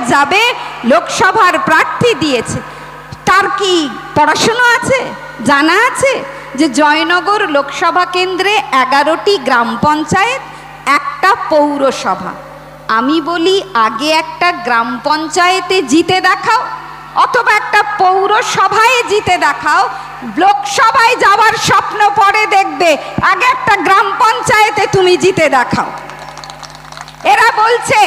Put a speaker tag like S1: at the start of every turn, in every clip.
S1: যাবে, লোকসভার প্রার্থী দিয়েছে। তার কি পড়াশুনো আছে? জানা আছে যে জয়নগর লোকসভা কেন্দ্রে এগারোটি গ্রাম পঞ্চায়েত, একটা পৌরসভা। আমি বলি, আগে একটা গ্রাম পঞ্চায়েতে জিতে দেখাও, অথবা একটা পৌরসভায় জিতে দেখাও। লোকসভায় যাওয়ার স্বপ্ন পরে দেখবে, আগে একটা গ্রাম পঞ্চায়েতে তুমি জিতে দেখাও। এরা বলছে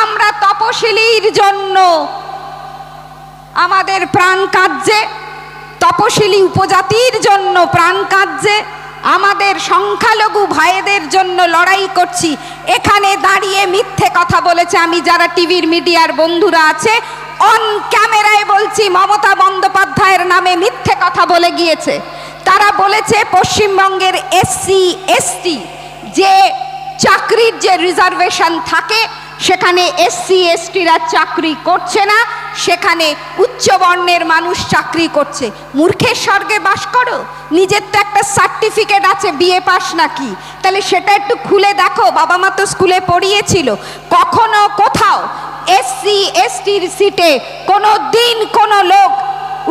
S1: আমরা তপশিলির জন্য আমাদের প্রাণ কার্যে তপশিলি উপজাতির জন্য প্রাণ কার্যে আমাদের সংখ্যালঘু ভাইদের জন্য লড়াই করছি। এখানে দাঁড়িয়ে মিথ্যে কথা বলেছে আমি, যারা টিভির মিডিয়ার বন্ধুরা আছে অন ক্যামেরায় বলছি, মমতা বন্দ্যোপাধ্যায়ের নামে মিথ্যে কথা বলে গিয়েছে। তারা বলেছে পশ্চিমবঙ্গের এসসি, এসটি যে চাকরির যে রিজার্ভেশন থাকে সেখানে এসসি এসটিরা চাকরি করছে না, সেখানে উচ্চ বর্ণের মানুষ চাকরি করছে। মূর্খের স্বর্গে বাস করো, নিজের তো একটা সার্টিফিকেট আছে বিএ পাস নাকি? তাহলে সেটা একটু খুলে দেখো, বাবা মা তো স্কুলে পড়িয়েছিল। কখনো কোথাও এসসি এসটির সিটে কোনো দিন কোনো লোক,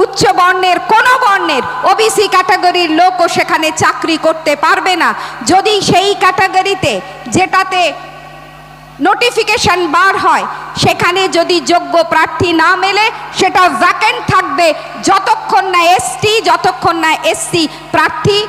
S1: উচ্চ বর্ণের কোনো বর্ণের ওবিসি ক্যাটাগরির লোকও সেখানে চাকরি করতে পারবে না। যদি সেই ক্যাটাগরিতে যেটাতে নোটিফিকেশন বার হয়, সেখানে যদি যোগ্য প্রার্থী না মেলে, সেটা ভ্যাকেন্ট থাকবে। যতক্ষণ না এসটি যতক্ষণ না এসসি প্রার্থী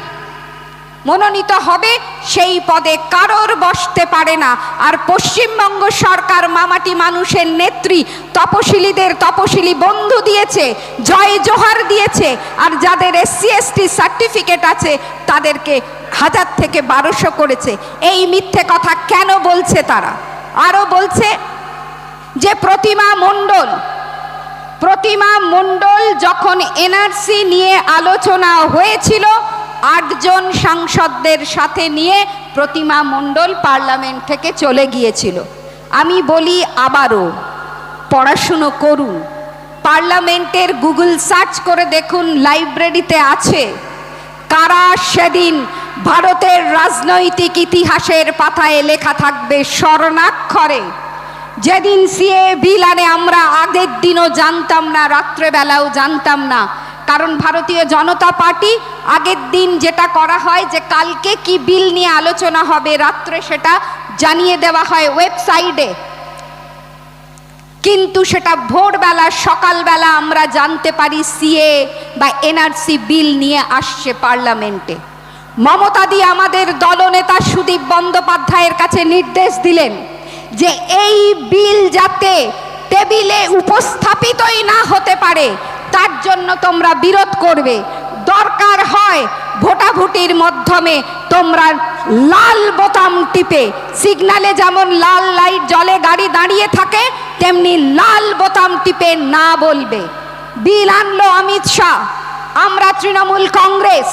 S1: মনোনীত হবে, সেই পদে কারোর বসতে পারে না। আর পশ্চিমবঙ্গ সরকার মামাটি মানুষের নেত্রী, তপশিলীদের তপশিলি বন্ধু দিয়েছে, জয় জোহার দিয়েছে, আর যাদের এসসি এসটি সার্টিফিকেট আছে, তাদেরকে হাজার থেকে বারোশো করেছে। এই মিথ্যে কথা কেন বলছে তারা? আরও বলছে যে প্রতিমা মণ্ডল প্রতিমা মণ্ডল যখন এনআরসি নিয়ে আলোচনা হয়েছিল, আটজন সাংসদদের সাথে নিয়ে প্রতিমা মণ্ডল পার্লামেন্ট থেকে চলে গিয়েছিল। আমি বলি আবারও, পড়াশুনো করুন। পার্লামেন্টের গুগল সার্চ করে দেখুন, লাইব্রেরিতে আছে। কারা সেদিন ভারতের রাজনৈতিক ইতিহাসের পাতায় লেখা থাকবে স্বর্ণাক্ষরে যেদিন সিএ বিল আনে আমরা আগের দিনও জানতাম না, রাত্রেবেলাও জানতাম না। কারণ ভারতীয় জনতা পার্টি আগের দিন যেটা করা হয় যে কালকে কি বিল নিয়ে আলোচনা হবে রাত্রে সেটা জানিয়ে দেওয়া হয় ওয়েবসাইটে। কিন্তু সেটা ভোরবেলা, সকালবেলা আমরা জানতে পারি সিএ বা এনআরসি বিল নিয়ে আসছে পার্লামেন্টে। মমতা দি আমাদের দলনেতা সুদীপ বন্দ্যোপাধ্যায়ের কাছে নির্দেশ দিলেন যে এই বিল যাতে টেবিলে উপস্থাপিতই না হতে পারে, তার জন্য তোমরা বিরোধ করবে। দরকার হয় ভোটাভুটির মাধ্যমে তোমরা লাল বোতাম টিপে, সিগনালে যেমন লাল লাইট জলে গাড়ি দাঁড়িয়ে থাকে, তেমনি লাল বোতাম টিপে না বলবে। বিল আনলো অমিত শাহ, আমরা তৃণমূল কংগ্রেস।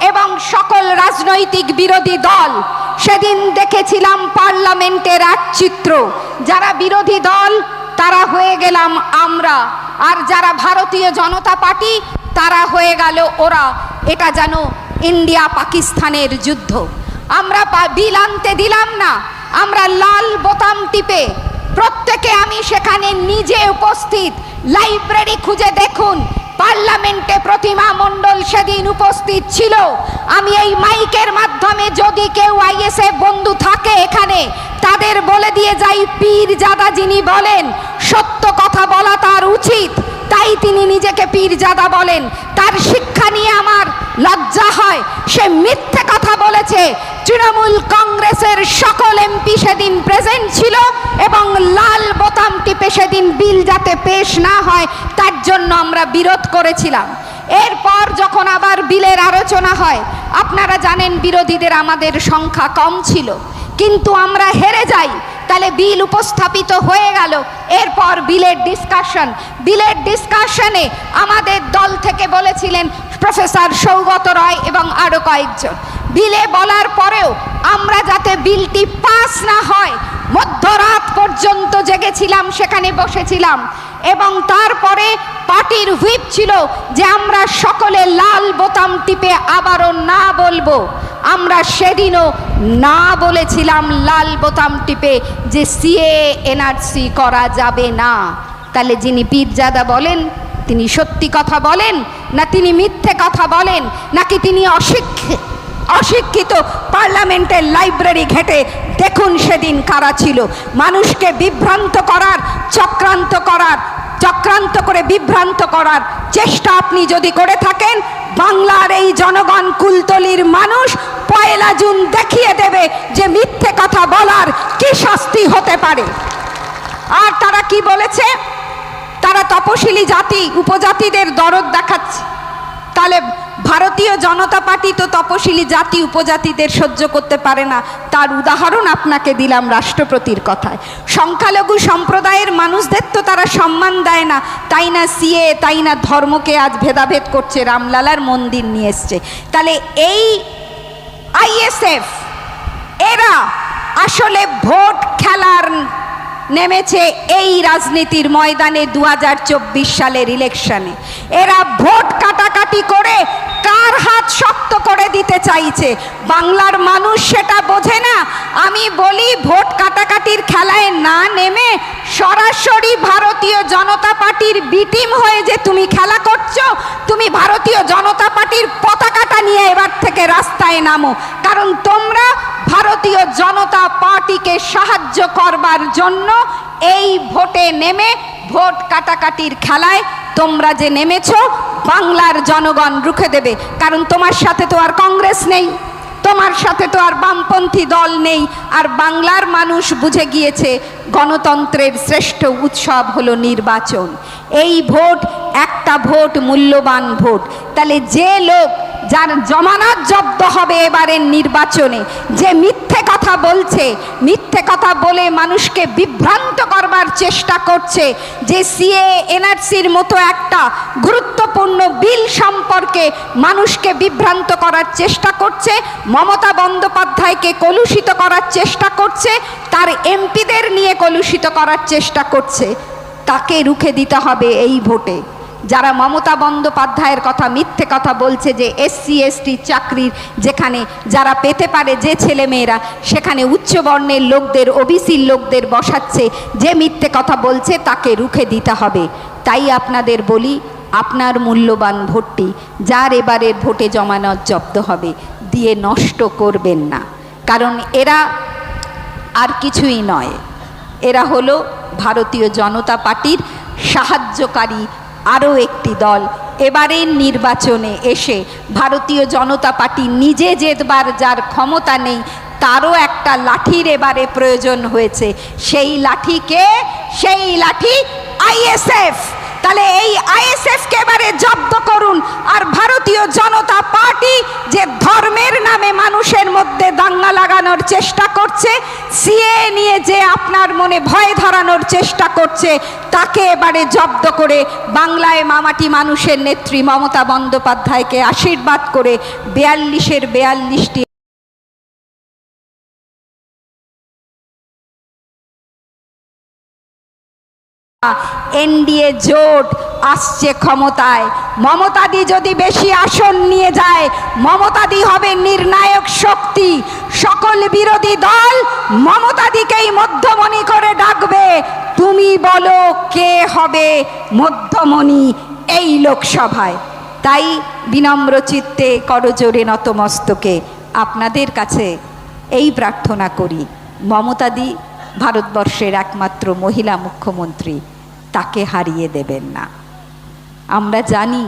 S1: এবং সকল রাজনৈতিক বিরোধী দল। সেদিন দেখেছিলাম পার্লামেন্টের এক চিত্র। যারা বিরোধী দল, তারা হয়ে গেলাম আমরা। আর যারা ভারতীয় জনতা পার্টি, তারা হয়ে গেল ওরা। এটা যেন ইন্ডিয়া পাকিস্তানের যুদ্ধ। আমরা বিল আনতে দিলাম না। আমরা লাল বোতাম টিপে প্রত্যেকে আমি সেখানে নিজে উপস্থিত। লাইব্রেরি খুঁজে দেখুন। পার্লামেন্টে প্রতিমা মণ্ডল সেদিন উপস্থিত ছিল। আমি এই মাইকের মাধ্যমে যদি কেউ আইএসএফ বন্ধু থাকে এখানে, তাদের বলে দিয়ে যাই, পীর জাদা যিনি বলেন, সত্য কথা বলা তার উচিত। তাই তিনি নিজেকে পীরজাদা বলেন। তার শিক্ষা নিয়ে আমার লজ্জা হয়। সে মিথ্যে কথা বলেছে। তৃণমূল কংগ্রেসের সকল এমপি সেদিন প্রেজেন্ট ছিল এবং লাল বোতাম টিপে সেদিন বিল যাতে পেশ না হয়, তার জন্য আমরা বিরোধ করেছিলাম। এরপর যখন আবার বিলের আলোচনা হয়, আপনারা জানেন বিরোধীদের আমাদের সংখ্যা কম ছিল। কিন্তু আমরা হেরে যাই, তাহলে বিল উপস্থাপিত হয়ে গেল। এরপর বিলের ডিসকাশন বিলের ডিসকাশনে আমাদের দল থেকে বলেছিলেন, প্রফেসর সৌগত রয় এবং আরও কয়েকজন। বিলে বলার পরেও আমরা যাতে বিলটি পাস না হয়, মধ্যরাত পর্যন্ত জেগেছিলাম, সেখানে বসেছিলাম। এবং তারপরে পার্টির হুইপ ছিল যে আমরা সকলে লাল বোতাম টিপে আবারও না বলব। আমরা সেদিনও না বলেছিলাম লাল বোতাম টিপে যে সিএ, এনআরসি করা যাবে না। তাহলে যিনি পীরজাদা বলেন, তিনি সত্যি কথা বলেন, না তিনি মিথ্যে কথা বলেন, নাকি তিনি অশিক্ষিত? অশিক্ষিত পার্লামেন্টের লাইব্রেরি ঘেটে দেখুন সেদিন কারা ছিল। মানুষকে বিভ্রান্ত করার, চক্রান্ত করার, চক্রান্ত করে বিভ্রান্ত করার চেষ্টা আপনি যদি করে থাকেন, বাংলার এই জনগণ কুলতলির মানুষ পয়লা জুন দেখিয়ে দেবে যে মিথ্যে কথা বলার কি শাস্তি হতে পারে। আর তারা কি বলেছে? তারা তপশিলি জাতি, উপজাতিদের দরদ দেখাচ্ছে। তাহলে ভারতীয় জনতা পার্টি তো তপশিলি জাতি, উপজাতিদের সহ্য করতে পারে না। তার উদাহরণ আপনাকে দিলাম রাষ্ট্রপতির কথায়। সংখ্যালঘু সম্প্রদায়ের মানুষদের তো তারা সম্মান দেয় না। তাই না সিএ, তাই না ধর্মকে আজ ভেদাভেদ করছে, রামলালার মন্দির নিয়ে এসছে। তাহলে এই আইএসএফ, এরা আসলে ভোট খেলার নেমেছে এই রাজনীতির ময়দানে দু হাজার চব্বিশ সালের ইলেকশনে এরা ভোট কাটাকাটি করে কার হাত শক্ত করে চাইছে। বাংলার মানুষ সেটা বোঝে না। আমি বলি, ভোট কাটাকাটির খেলায় না নেমে সরাসরি ভারতীয় জনতা পার্টির বিটিম হয়ে যে তুমি খেলা করছ, তুমি ভারতীয় জনতা পার্টির পতাকাটা নিয়ে এবার থেকে রাস্তায় নামো। কারণ তোমরা ভারতীয় জনতা পার্টিকে সাহায্য করবার জন্য এই ভোটে নেমে ভোট কাটাকাটির খেলায় তোমরা যে নেমেছো বাংলার জনগণ রুখে দেবে। কারণ তোমার সাথে তো আর কংগ্রেস নেই, তোমার সাথে তো আর বামপন্থী দল নেই। আর বাংলার মানুষ বুঝে গিয়েছে, গণতন্ত্রের শ্রেষ্ঠ উৎসব হলো নির্বাচন। এই ভোট একটা ভোট, মূল্যবান ভোট। তাহলে যে লোক যার জমানত জব্দ হবে এবারের নির্বাচনে। যে মিথ্যে কথা বলছে, মিথ্যে কথা বলে মানুষকে বিভ্রান্ত করবার চেষ্টা করছে, যে সিএ, এনআরসির মতো একটা গুরুত্বপূর্ণ বিল সম্পর্কে মানুষকে বিভ্রান্ত করার চেষ্টা করছে, মমতা বন্দ্যোপাধ্যায়কে কলুষিত করার চেষ্টা করছে, তার এমপিদের নিয়ে কলুষিত করার চেষ্টা করছে। তাকে রুখে দিতে হবে এই ভোটে। যারা মমতা বন্দ্যোপাধ্যায়ের কথা, মিথ্যে কথা বলছে যে এসসি, এসটি চাকরির যেখানে যারা পেতে পারে যে ছেলেমেয়েরা, সেখানে উচ্চবর্ণের লোকদের ওবিসির লোকদের বসাচ্ছে, যে মিথ্যে কথা বলছে তাকে রুখে দিতে হবে। তাই আপনাদের বলি, আপনার মূল্যবান ভোটটি যার এবারের ভোটে জমানত জব্দ হবে, দিয়ে নষ্ট করবেন না। কারণ এরা আর কিছুই নয়। এরা হলো ভারতীয় জনতা পার্টির সাহায্যকারী আরও একটি দল। এবারের নির্বাচনে এসে ভারতীয় জনতা পার্টি নিজে জেতবার যার ক্ষমতা নেই, তারও একটা লাঠির এবারে প্রয়োজন হয়েছে। সেই লাঠিকে, সেই লাঠি আইএসএফ তাহলে এই আইএসএফকে এবারে জব্দ করুন। আর ভারতীয় জনতা পার্টি যে ধর্মের নামে মানুষের মধ্যে দাঙ্গা লাগানোর চেষ্টা করছে, সিএ নিয়ে যে আপনার মনে ভয় ধরানোর চেষ্টা করছে, তাকে এবারে জব্দ করে বাংলায় মামাটি মানুষের নেত্রী মমতা বন্দ্যোপাধ্যায়কে আশীর্বাদ করে বিয়াল্লিশের বেয়াল্লিশটি এনডিএ জোট আসছে ক্ষমতায়। মমতাদি যদি বেশি আসন নিয়ে যায়, মমতাদি হবে নির্ণায়ক শক্তি। সকল বিরোধী দল মমতাদিকেই মধ্যমণি করে ডাকবে। তুমি বলো কে হবে মধ্যমণি এই লোকসভায়। তাই বিনম্র চিত্তে করজোরে নতমস্তকে। আপনাদের কাছে এই প্রার্থনা করি, মমতাদি ভারতবর্ষের একমাত্র মহিলা মুখ্যমন্ত্রী, তাকে হারিয়ে দেবেন না। আমরা জানি,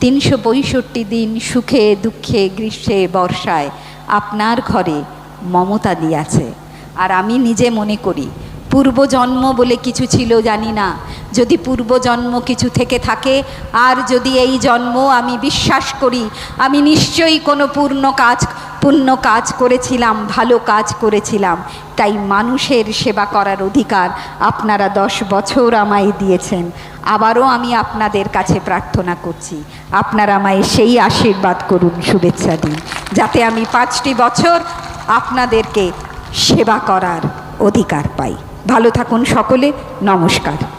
S1: তিনশো পঁয়ষট্টি দিন সুখে, দুঃখে, গ্রীষ্মে, বর্ষায় আপনার ঘরে মমতা আছে। আর আমি নিজে মনে করি, পূর্বজন্ম বলে কিছু ছিল জানি না। যদি পূর্বজন্ম কিছু থেকে থাকে, আর যদি এই জন্ম আমি বিশ্বাস করি, আমি নিশ্চয়ই কোনো পূর্ণ কাজ পুণ্য কাজ করেছিলাম, ভালো কাজ করেছিলাম। তাই মানুষের সেবা করার অধিকার আপনারা দশ বছর আমায় দিয়েছেন। আবারও আমি আপনাদের কাছে প্রার্থনা করছি। আপনারা আমায় সেই আশীর্বাদ করুন, শুভেচ্ছা দিন। যাতে আমি পাঁচটি বছর আপনাদেরকে সেবা করার অধিকার পাই। ভালো থাকুন সকলে, নমস্কার।